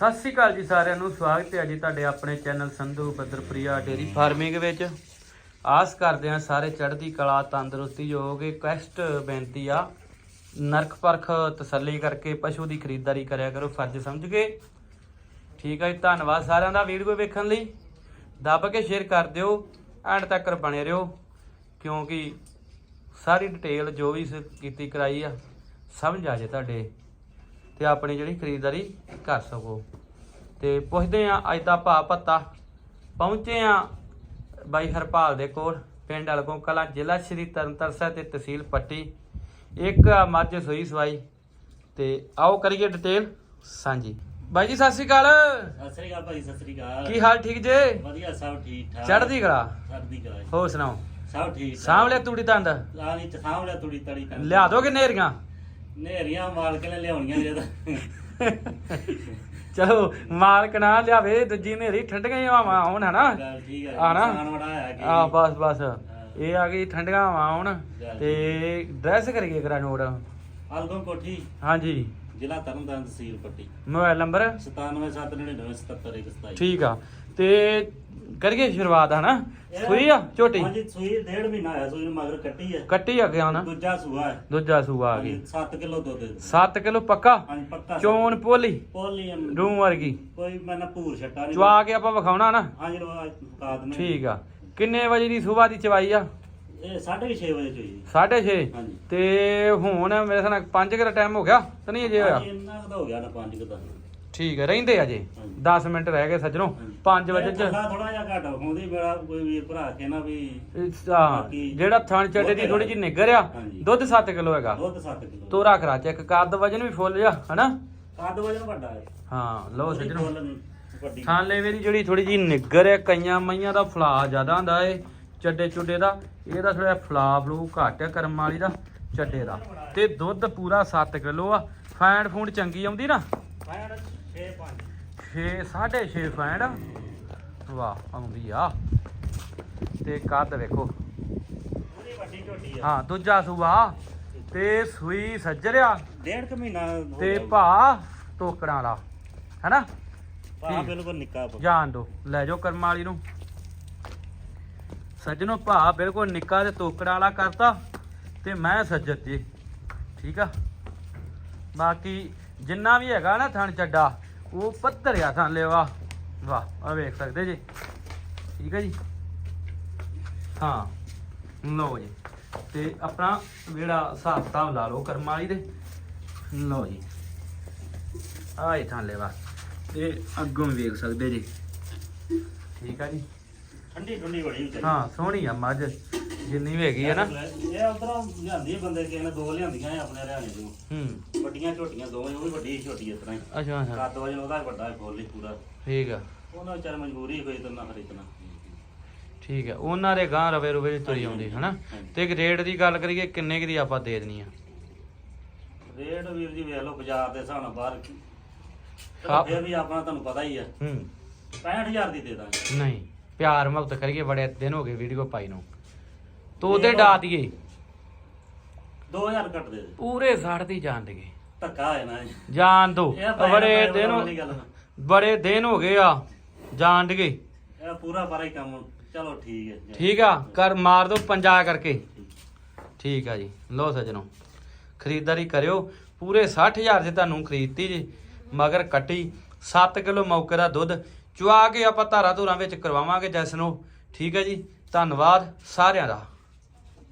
ਸਤਿ ਸ਼੍ਰੀ ਅਕਾਲ ਜੀ ਸਾਰਿਆਂ ਨੂੰ, ਸਵਾਗਤ ਹੈ ਜੀ ਤੁਹਾਡੇ ਆਪਣੇ ਚੈਨਲ ਸੰਧੂ ਬੱਦਰਪ੍ਰਿਆ ਡੇਰੀ ਫਾਰਮਿੰਗ ਵਿੱਚ। ਆਸ ਕਰਦੇ ਹਾਂ ਸਾਰੇ ਚੜ੍ਹਦੀ ਕਲਾ, ਤੰਦਰੁਸਤੀ ਯੋਗ ਕੁਐਸਟ ਬੇਨਤੀ ਆ, ਨਰਕ ਪਰਖ ਤਸੱਲੀ ਕਰਕੇ ਪਸ਼ੂ ਦੀ ਖਰੀਦਦਾਰੀ ਕਰਿਆ ਕਰੋ, ਫਰਜ਼ ਸਮਝ ਕੇ। ਠੀਕ ਹੈ ਜੀ, ਧੰਨਵਾਦ ਸਾਰਿਆਂ ਦਾ ਵੀਡੀਓ ਵੇਖਣ ਲਈ। ਦੱਬ ਕੇ ਸ਼ੇਅਰ ਕਰ ਦਿਓ, ਐਂਡ ਤੱਕ ਬਣੇ ਰਹੋ, ਕਿਉਂਕਿ ਸਾਰੀ ਡਿਟੇਲ ਜੋ ਵੀ ਸ- ਕੀਤੀ ਕਰਾਈ ਆ, ਸਮਝ ਆ ਜੇ ਤੁਹਾਡੇ। ਤੇ ਆਪਣੀ ਜਿਹੜੀ ਖਰੀਦਦਾਰੀ ਕਰ ਸਕੋ। ਤੇ ਪੁੱਛਦੇ ਆ ਅੱਜ ਦਾ ਭਾਅ ਪੱਤਾ ਪਹੁੰਚੇ ਆ ਬਾਈ ਹਰਪਾਲ ਦੇ ਕੋਲ ਪਿੰਡ ਅਲਗੋਂ ਕਲਾਂ ਜ਼ਿਲ੍ਹਾ ਸ਼੍ਰੀ ਤਰਨਤਾਰਨ ਸਾਹਿਬ ਤੇ ਤਹਿਸੀਲ ਪੱਟੀ। ਇੱਕ ਮੱਝ ਸੋਈ ਸਵਾਈ। ਤੇ ਆਓ ਕਰੀਏ ਡਿਟੇਲ ਸਾਂਝੀ ਬਾਈ ਜੀ ਸਤਿ ਸ਼੍ਰੀ ਅਕਾਲ। ਸਤਿ ਸ੍ਰੀ ਅਕਾਲ ਭਾਈ ਸਤਿ ਸ੍ਰੀ ਅਕਾਲ। ਕੀ ਹਾਲ ਠੀਕ ਜੇ? ਵਧੀਆ ਸਭ ਠੀਕ ਠਾਕ। ਚੜ੍ਹਦੀ ਕਲਾ? ਚੜ੍ਹਦੀ ਕਲਾ। ਹੋਰ ਸੁਣਾਓ? ਸਭ ਠੀਕ ਸਾਂਭ ਲਿਆ ਤੂੜੀ ਤੰਦ? ਆ ਨਹੀਂ ਸਾਂਭ ਲਿਆ ਤੁੜੀ ਤੜੀ ਲਿਆ ਦੋਗੇ ਨੇਰੀਆਂ? ਨੇਰੀਆਂ ਮਾਲਕ ਨੇ ਲਿਆਉਣੀਆਂ ਜੇ ਤਾਂ। ਚਲੋ ਮਾਲਕ ਨਾ ਲਿਆਵੇ ਦੂਜੀ ਨੇਰੀ ਠੰਡੀਆਂ ਹਵਾਵਾਂ ਆਉਣ ਹਨਾ? ਗੱਲ ਠੀਕ ਹੈ ਆ ਨਾ? ਨੁਕਸਾਨ ਬੜਾ ਆਇਆ ਕਿ ਆ ਬਸ ਬਸ। ਇਹ ਆ ਗਈ ਠੰਡੀਆਂ ਹਵਾਵਾਂ ਆਉਣ ਤੇ ਡਰੈਸ ਕਰੀਏ ਕਰਾ ਨੋਟ। ਅਲਗੋਂ ਕੋਠੀ। ਹਾਂਜੀ। ਜ਼ਿਲ੍ਹਾ ਤਰਨਤਾਰਨ ਤਹਿਸੀਲ ਪੱਟੀ। Mobile number? 9779977727 ਠੀਕ ਆ। ਤੇ ਕਰੀਏ ਸ਼ੁਰੂਆਤ ਹਨਾ? ਸੂਈ ਆ ਝੋਟੀ? ਹਾਂਜੀ ਸੂਈ ਡੇਢ ਮਹੀਨਾ ਆਇਆ ਸੂਈ ਨੂੰ ਮਗਰ ਕੱਟੀ ਹੈ ਕੱਟੀ ਆ ਗਿਆ ਨਾ? ਦੂਜਾ ਸੂਆ ਹੈ। ਦੂਜਾ ਸੂਆ ਆ ਗਈ 7 ਕਿਲੋ ਦੁੱਧ 7 ਕਿਲੋ ਪੱਕਾ? ਹਾਂਜੀ ਪੱਕਾ ਚੋਣ ਪੋਲੀ? ਪੋਲੀਅਮ ਰੂਮ ਵਰਗੀ। ਕੋਈ ਮੈਂ ਨਾ ਭੂਰ ਛੱਟਾ ਨਹੀਂ ਚਵਾ ਕੇ ਆਪਾਂ ਵਿਖਾਉਣਾ ਨਾ। ਹਾਂਜੀ ਠੀਕ ਆ। ਕਿੰਨੇ ਵਜੇ ਦੀ ਸਵੇਰ ਦੀ ਚਵਾਈ ਆ? ਇਹ 6:30 ਵਜੇ ਚੋਈ। 6:30 ਹਾਂਜੀ। ਤੇ ਹੁਣ ਮੇਰੇ ਸਾਨ 5 ਕਿਲੋ ਟਾਈਮ ਹੋ ਗਿਆ ਤਾਂ ਨਹੀਂ ਅਜੇ ਹੋਇਆ? ਹਾਂਜੀ, ਇੰਨਾ ਕੁ ਤਾਂ ਹੋ ਗਿਆ ਨਾ 5 ਕੁ ਦਾ। ਠੀਕ ਹੈ ਰਹਿੰਦੇ ਆ ਜੇ। ਹਾਂਜੀ। 10 ਮਿੰਟ ਰਹਿ ਗਏ ਸੱਜਣੋ 5 ਵਜੇ ਚ ਥੋੜਾ ਜਿਹਾ ਘੱਟ ਹੁੰਦੀ ਮੇਰਾ ਕੋਈ ਵੀਰ ਭਰਾ ਕੇ ਨਾ ਵੀ ਹਾਂ, ਜਿਹੜਾ ਥਣ ਚੱਡੇ ਦੀ ਥੋੜੀ ਜਿਹੀ ਨਿੱਗਰ ਆ। ਦੁੱਧ 7 ਕਿਲੋ ਹੈਗਾ। ਦੁੱਧ 7 ਕਿਲੋ। ਤੋਰਾ ਖਰਾ ਚੈੱਕ ਕੱਦ ਵਜਨ ਵੀ ਫੁੱਲ ਜਾ ਹਨਾ? ਕੱਦ ਵਜਨ ਵੱਡਾ ਹੈ। ਹਾਂ ਲਓ ਸੱਜਣੋ। ਫੁੱਲ ਵੱਡੀ। ਥਾਂ ਲੈਵੇ ਦੀ ਜਿਹੜੀ ਥੋੜੀ ਜਿਹੀ ਨਿੱਗਰ ਹੈ ਕਈਆਂ ਮਈਆਂ ਦਾ ਫਲਾ ਜ਼ਿਆਦਾ ਹੁੰਦਾ ਏ ਚੱਡੇ ਚੁੱਡੇ ਦਾ। ਇਹਦਾ ਥੋੜਾ ਫਲਾ ਫਲੂ ਘੱਟ ਹੈ ਕਰਮ ਵਾਲੀ ਦਾ ਚੱਡੇ ਦਾ। ਤੇ ਦੁੱਧ ਪੂਰਾ 7 ਕਿਲੋ ਆ। ਫੈਂਡ ਫੂਡ ਚੰਗੀ ਆਉਂਦੀ ਨਾ? ਫੈਂਡ 6 5 6 6.5 ਫੈਂਡ ਵਾਹ ਆਉਂਦੀ ਆ। ਤੇ ਕੱਦ ਵੇਖੋ। ਉਹਦੀ ਵੱਡੀ ਝੋਟੀ ਆ। ਹਾਂ ਦੂਜਾ ਸੂਆ। ਤੇ ਸੂਈ ਸੱਜਰਿਆ। ਡੇਢ ਕੁ ਮਹੀਨਾ ਹੋ ਤੇ ਗਿਆ। ਭਾ ਟੋਕੜਾਂ ਵਾਲਾ। ਹੈਨਾ? ਭਾ ਠੀਕ। ਬਿਲਕੁਲ ਨਿੱਕਾ ਜਾਣ ਦੋ। ਲੈ ਜਾਓ ਕਰਮ ਵਾਲੀ ਨੂੰ। ਸੱਜਣੋ ਭਾ ਬਿਲਕੁਲ ਨਿੱਕਾ ਤੇ ਤੋਕੜਾ ਵਾਲਾ ਕਰਤਾ। ਤੇ ਮੈਂ ਸੱਜਰ ਜੀ। ਠੀਕ ਆ? ਬਾਕੀ ਜਿੰਨਾ ਵੀ ਹੈਗਾ ਨਾ ਥਣ ਚੱਡਾ ਉਹ ਪੱਧਰ ਆ ਥਣ ਲਿਆ ਵਾਹ ਆ ਵੇਖ ਸਕਦੇ ਜੀ? ਠੀਕ ਹੈ ਜੀ? ਹਾਂ ਲਓ ਜੀ। ਤੇ ਆਪਣਾ ਜਿਹੜਾ ਹਿਸਾਬ ਕਿਤਾਬ ਲਾ ਲਓ ਕਰਮ ਵਾਲੀ ਦੇ। ਲਓ ਜੀ। ਆਏ ਥਾਂ ਲੈਵਾ। ਤੇ ਅੱਗੋਂ ਵੀ ਵੇਖ ਸਕਦੇ ਜੀ? ਠੀਕ ਆ ਜੀ? ਠੰਡੀ ਠੰਡੀ ਬੜੀ ਹਾਂ ਸੋਹਣੀ ਆ ਮੱਝ। ਜਿੰਨੀ ਵੀ ਹੈਗੀ ਆ ਨਾ। ਇਹ ਉਧਰੋਂ ਲਿਆਂਦੀ ਬੰਦੇ ਕਿਸੇ ਨੇ ਦੋ ਲਿਆਂਦੀਆਂ ਆ ਆਪਣੇ ਹਰਿਆਣੇ ਤੋਂ ਹੂੰ। ਵੱਡੀਆਂ ਝੋਟੀਆਂ ਦੋਵੇਂ ਉਹ ਵੀ ਵੱਡੀ ਝੋਟੀ ਇਸ ਤਰ੍ਹਾਂ ਹੀ। ਅੱਛਾ ਅੱਛਾ। ਕੱਦ ਵਜਨ ਉਹਦਾ ਵੱਡਾ ਹੈ ਫੁੱਲ ਹੀ ਪੂਰਾ। ਠੀਕ ਆ। ਉਹਨਾਂ ਵਿਚਾਰੇ ਮਜਬੂਰੀ ਹੋਈ ਤਾਂ ਨਾ ਖਰੀਦਣਾ। ਠੀਕ ਆ। ਉਹਨਾਂ ਦੇ ਗਾਂ ਰਵੇ ਰਵੇ ਦੀ ਤੁਰੀ ਆਉਂਦੀ ਹਨਾ। ਤੇ ਰੇਟ ਦੀ ਗੱਲ ਕਰੀਏ ਕਿੰਨੇ ਕੁ ਦੀ ਆਪਾਂ ਦੇ ਦੇਣੀ ਆ? ਰੇਟ ਵੀਰ ਜੀ ਵੇਖ ਲਓ ਬਾਜ਼ਾਰ ਦੇ ਹਿਸਾਬ ਨਾਲ ਬਾਹਰ ਕੀ ਹਾਂ। ਫਿਰ ਵੀ ਆਪਣਾ ਤੁਹਾਨੂੰ ਪਤਾ ਹੀ ਆ। ਹੂੰ। 65000 ਦੀ ਦੇ ਦਾਂਗੇ। ਨਹੀਂ ਪਿਆਰ ਮੁਹੱਬਤ ਕਰੀਏ ਬੜੇ ਦਿਨ ਹੋ ਗਏ ਵੀਡੀਓ ਪਾਈ ਨੂੰ। ਤੋ ਉਹਦੇ ਡਾ ਦਈਏ 2000 ਘੱਟ ਦੇ ਦੇ ਪੂਰੇ 60 ਦੀ ਜਾਣ ਦੇਗੇ ਧੱਕਾ ਹੈ ਨਾ ਇਹ। ਜਾਣ ਦੋ। ਇਹ ਬੜੇ ਦਿਨ ਵਾਲੀ ਗੱਲ ਨਾ। ਬੜੇ ਦਿਨ ਹੋ ਗਏ ਆ। ਜਾਣ ਦੇਗੇ ਇਹ ਪੂਰਾ ਪਾਰਾ ਹੀ ਕੰਮ। ਚਲੋ ਠੀਕ ਹੈ। ਠੀਕ ਆ ਕਰ ਮਾਰ ਦੋ ਪੰਜਾ ਕਰਕੇ। ਠੀਕ ਆ ਜੀ। ਲੋ ਸਜਣੋ ਖਰੀਦਦਾਰੀ ਕਰਿਓ। ਪੂਰੇ 60000 ਦੇ ਤੁਹਾਨੂੰ ਖਰੀਦਤੀ ਜੀ ਮਗਰ ਕੱਟੀ। 7 ਕਿਲੋ ਮੌਕੇ ਦਾ ਦੁੱਧ। ਚੁਆ ਕੇ ਆਪਾਂ ਧਾਰਾ ਧੂਰਾਂ ਵਿੱਚ ਕਰਵਾਵਾਂਗੇ ਜੈਸ ਨੂੰ ਠੀਕ ਹੈ ਜੀ। ਧੰਨਵਾਦ ਸਾਰਿਆਂ ਦਾ।